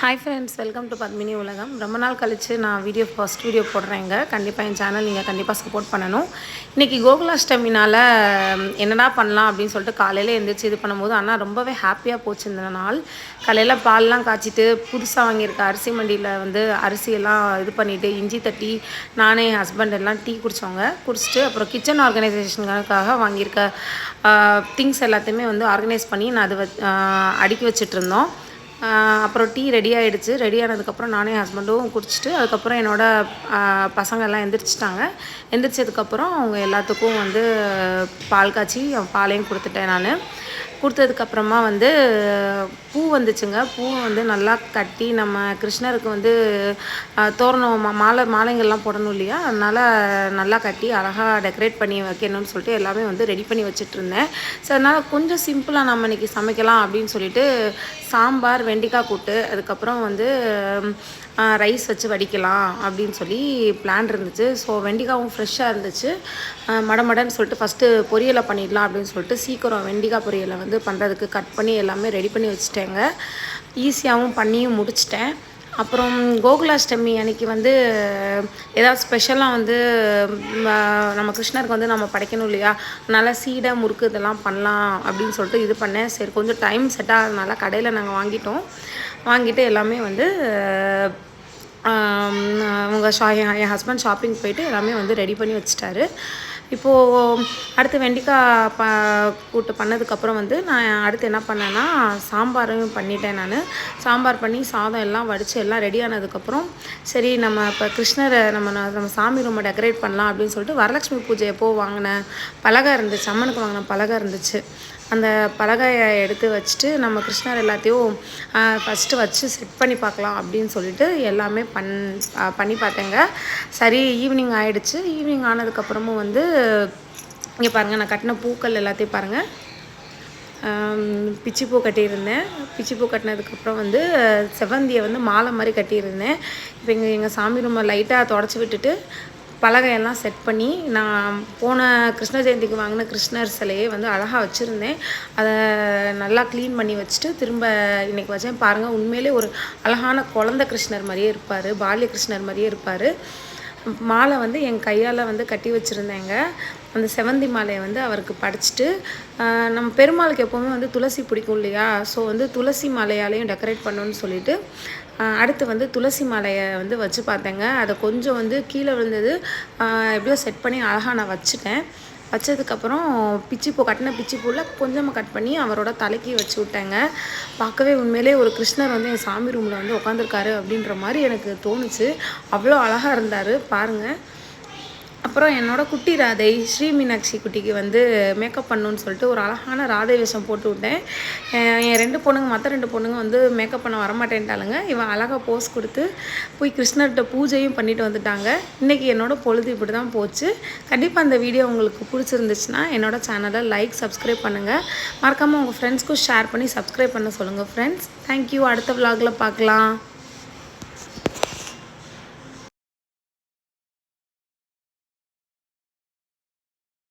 Hi friends welcome to Padmini உலகம் ரொம்ப நாள் கழித்து நான் வீடியோ ஃபர்ஸ்ட் வீடியோ போடுறேங்க. கண்டிப்பாக என் சேனல் நீங்கள் கண்டிப்பாக சப்போர்ட் பண்ணணும். இன்றைக்கி கோகுலாஷ்டமினால் என்னடா பண்ணலாம் அப்படின்னு சொல்லிட்டு காலையில் எழுந்திரிச்சு இது பண்ணும்போது ஆனால் ரொம்பவே ஹாப்பியாக போச்சு இந்த நாள். காலையில் பால்லாம் காய்ச்சிட்டு புதுசாக வாங்கியிருக்க அரிசி மண்டியில் வந்து அரிசியெல்லாம் இது பண்ணிவிட்டு இஞ்சி தட்டி நானே என் ஹஸ்பண்ட் எல்லாம் டீ குடித்தவங்க குடிச்சிட்டு அப்புறம் கிச்சன் ஆர்கனைசேஷனுக்காக வாங்கியிருக்க திங்ஸ் எல்லாத்தையுமே வந்து ஆர்கனைஸ் பண்ணி நான் அது வ- அடுக்கி வச்சிட்டு இருந்தோம். அப்புறம் டீ ரெடி ஆகிடுச்சு ரெடி ஆனதுக்கப்புறம் நானே ஹஸ்பண்டும் குடிச்சிட்டு அதுக்கப்புறம் என்னோடய பசங்க எல்லாம் எந்திரிச்சிட்டாங்க. எந்திரிச்சதுக்கப்புறம் அவங்க எல்லாத்துக்கும் வந்து பால் காய்ச்சி பாலையும் கொடுத்துட்டேன் நான். கொடுத்ததுக்கப்புறமா வந்து பூ வந்துச்சுங்க. பூ வந்து நல்லா கட்டி நம்ம கிருஷ்ணருக்கு வந்து தோரணம் மா- மாலை மாலைங்கள்லாம் போடணும் இல்லையா? அதனால் நல்லா கட்டி அழகாக டெக்கரேட் பண்ணி வைக்கணும்னு சொல்லிட்டு எல்லாமே வந்து ரெடி பண்ணி வச்சுட்ருந்தேன் ஸோ அதனால் கொஞ்சம் சிம்பிளாக நம்ம இன்றைக்கி சமைக்கலாம் அப்படின்னு சொல்லிட்டு சாம்பார் வெண்டிக்காய் கூட்டு அதுக்கப்புறம் வந்து ரைஸ் வச்சு வடிக்கலாம் அப்படின்னு சொல்லி பிளான் இருந்துச்சு. ஸோ வெண்டிகாவும் ஃப்ரெஷ்ஷாக இருந்துச்சு. மடமடன்னு சொல்லிட்டு ஃபஸ்ட்டு பொரியலை பண்ணிடலாம் அப்படின்னு சொல்லிட்டு சீக்கிரம் வெண்டைக்காய் பொரியலை வந்து பண்ணுறதுக்கு கட் பண்ணி எல்லாமே ரெடி பண்ணி வச்சுட்டேங்க. ஈஸியாகவும் பண்ணியும் முடிச்சிட்டேன். அப்புறம் கோகுலாஷ்டமி அன்னைக்கு வந்து ஏதாவது ஸ்பெஷலாக வந்து நம்ம கிருஷ்ணருக்கு வந்து நம்ம படைக்கணும் இல்லையா? அதனால் சீடை முறுக்கு இதெல்லாம் பண்ணலாம் அப்படின்னு சொல்லிட்டு இது பண்ணேன். சரி கொஞ்சம் டைம் செட் ஆகிறதுனால கடையில் நாங்கள் வாங்கிட்டோம். வாங்கிட்டு எல்லாமே வந்து அவங்க ஷா என் ஹஸ்பண்ட் ஷாப்பிங் போயிட்டு எல்லாமே வந்து ரெடி பண்ணி வச்சுட்டாரு. இப்போது அடுத்து வெண்டிக்காய் ப கூட்டு பண்ணதுக்கப்புறம் வந்து நான் அடுத்து என்ன பண்ணேன்னா சாம்பாரும் பண்ணிட்டேன் நான். சாம்பார் பண்ணி சாதம் எல்லாம் வடித்து எல்லாம் ரெடி ஆனதுக்கப்புறம் சரி நம்ம இப்போ கிருஷ்ணரை நம்ம நம்ம சாமி ரூமை டெக்கரேட் பண்ணலாம் அப்படின்னு சொல்லிட்டு வரலட்சுமி பூஜை எப்போது வாங்கின பலகை இருந்துச்சு அம்மனுக்கு வாங்கின பலகை இருந்துச்சு. அந்த பலகையை எடுத்து வச்சுட்டு நம்ம கிருஷ்ணர் எல்லாத்தையும் ஃபஸ்ட்டு வச்சு செட் பண்ணி பார்க்கலாம் அப்படின்னு சொல்லிட்டு எல்லாமே பண் பண்ணி பார்த்தேங்க. சரி ஈவினிங் ஆகிடுச்சு ஈவினிங் ஆனதுக்கப்புறமும் வந்து இங்கே பாருங்கள் நான் கட்டின பூக்கள் எல்லாத்தையும் பாருங்கள் பிச்சிப்பூ கட்டியிருந்தேன். பிச்சிப்பூ கட்டினதுக்கப்புறம் வந்து செவ்வந்தியை வந்து மாலை மாதிரி கட்டியிருந்தேன். இப்போ எங்கள் எங்கள் சாமி ரூமை லைட்டாக தொடச்சி விட்டுட்டு பலகையெல்லாம் செட் பண்ணி நான் போன கிருஷ்ண ஜெயந்திக்கு வாங்கின கிருஷ்ணர் சிலையை வந்து அழகாக வச்சுருந்தேன். அதை நல்லா க்ளீன் பண்ணி வச்சுட்டு திரும்ப இன்றைக்கி வச்சேன். பாருங்கள் உண்மையிலே ஒரு அழகான குழந்த கிருஷ்ணர் மாதிரியே இருப்பார் பால்ய கிருஷ்ணர் மாதிரியே இருப்பார். மாலை வந்து என் கையால் வந்து கட்டி வச்சுருந்தேங்க. அந்த செவந்தி மாலையை வந்து அவருக்கு படிச்சுட்டு நம்ம பெருமாளுக்கு எப்போவுமே வந்து துளசி பிடிக்கும் இல்லையா? ஸோ வந்து துளசி மாலையாலையும் டெக்கரேட் பண்ணணும்னு சொல்லிட்டு அடுத்து வந்து துளசி மாலையை வந்து வச்சு பார்த்தேங்க. அதை கொஞ்சம் வந்து கீழே விழுந்தது எப்படியோ செட் பண்ணி அழகாக நான் வச்சுட்டேன். வச்சதுக்கப்புறம் பிச்சிப்பூ கட்டின பிச்சிப்பூவில் கொஞ்சமாக கட் பண்ணி அவரோட தலைக்கு வச்சு விட்டேங்க. பார்க்கவே உண்மையிலே ஒரு கிருஷ்ணர் வந்து என் சாமி ரூமில் வந்து உட்காந்துருக்காரு அப்படின்ற மாதிரி எனக்கு தோணுச்சு. அவ்வளோ அழகாக இருந்தார். பாருங்கள் அப்புறம் என்னோடய குட்டி ராதை ஸ்ரீ மீனாட்சி குட்டிக்கு வந்து மேக்கப் பண்ணணுன்னு சொல்லிட்டு ஒரு அழகான ராதை வேஷம் போட்டு விட்டேன். என் ரெண்டு பொண்ணுங்க மற்ற ரெண்டு பொண்ணுங்க வந்து மேக்கப் பண்ண வரமாட்டேன்ட்டாளுங்க. இவன் அழகாக போஸ் கொடுத்து போய் கிருஷ்ணர்கிட்ட பூஜையும் பண்ணிட்டு வந்துட்டாங்க. இன்றைக்கி என்னோட பொழுது இப்படி தான் போச்சு. கண்டிப்பாக அந்த வீடியோ உங்களுக்கு பிடிச்சிருந்துச்சுன்னா என்னோடய சேனலை லைக் சப்ஸ்கிரைப் பண்ணுங்கள் மறக்காமல் உங்கள் ஃப்ரெண்ட்ஸ்க்கும் ஷேர் பண்ணி சப்ஸ்கிரைப் பண்ண சொல்லுங்கள் ஃப்ரெண்ட்ஸ் தேங்க்யூ அடுத்த விலாகில் பார்க்கலாம்.